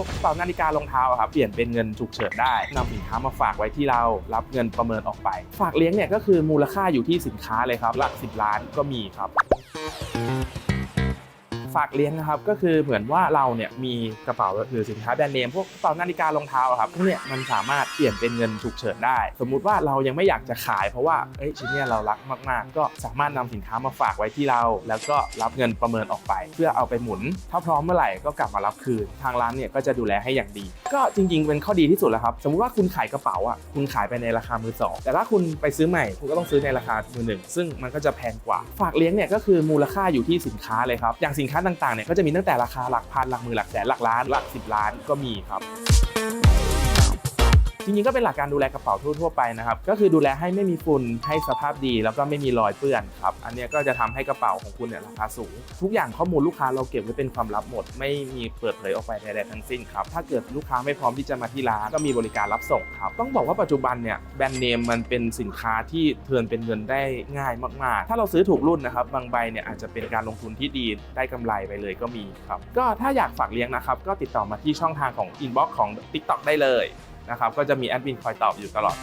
วกกระเป๋านาฬิการองเท้าอะครับเปลี่ยนเป็นเงินฉุกเฉินได้นำสินค้ามาฝากไว้ที่เรารับเงินประเมินออกไป ฝากเลี้ยงเนี่ยก็คือมูลค่าอยู่ที่สินค้าเลยครับหลัก 10 ล้านก็มีครับ ฝากเลี้ยงนะครับก็คือเหมือนว่าเราเนี่ยมีกระเป๋าหรือสินค้าแบรนด์เนมพวกกระเป๋านาฬิการองเท้าครับพวกเนี่ยมันสามารถเปลี่ยนเป็นเงินฉุกเฉินได้ สมมุติว่าเรายังไม่อยากจะขายเพราะว่าเอ้ยชิ้นเนี้ยเรารักมากๆ ก็สามารถนำสินค้ามาฝากไว้ที่เรา แล้วก็รับเงินประเมินออกไป เพื่อเอาไปหมุน ถ้าพร้อมเมื่อไหร่ก็กลับมารับคืน ทางร้านเนี่ยก็จะดูแลให้อย่างดี ก็จริง ๆ เป็นข้อดีที่สุดแล้วครับ สมมุติว่าคุณขายกระเป๋าอะคุณขายไปในราคามือสองแต่ถ้าคุณไปซื้อใหม่คุณก็ต้องซื้อในราคามือหนึ่งซึ่งมันก็จะแพงกว่า ฝากเลี้ยงเนี่ยก็คือมูลค่าอยู่ที่สินค้าเลยครับอย่างสินค้าต่างๆเนี่ยก็จะมีตั้งแต่ราคาหลักพันหลักหมื่นหลักแสนหลักล้านหลักสิบล้านก็มีครับ จริงๆก็เป็นหลักการดูแลกระเป๋าทั่วๆไปนะครับ ก็คือดูแลให้ไม่มีฝุ่นให้สภาพดี แล้วก็ไม่มีรอยเปื้อนครับ อันนี้ก็จะทำให้กระเป๋าของคุณเนี่ยราคาสูง ทุกอย่างข้อมูลลูกค้าเราเก็บไว้เป็นความลับหมด ไม่มีเปิดเผยออกไปใดๆทั้งสิ้นครับ ถ้าเกิดลูกค้าไม่พร้อมที่จะมาที่ร้านก็มีบริการรับส่งครับ ต้องบอกว่าปัจจุบันเนี่ยแบรนด์เนมมันเป็นสินค้าที่เทิร์นเป็นเงินได้ง่ายมากๆ ถ้าเราซื้อถูกรุ่นนะครับบางใบเนี่ยอาจจะเป็นการลงทุนที่ดีได้กำไรไปเลยก็มีครับ ก็ถ้าอยากฝากเลี้ยงนะครับก็ติดต่อมาที่ช่องทางของ inbox ของ TikTok ได้เลย นะครับก็จะมีแอดมินคอยตอบอยู่ตลอด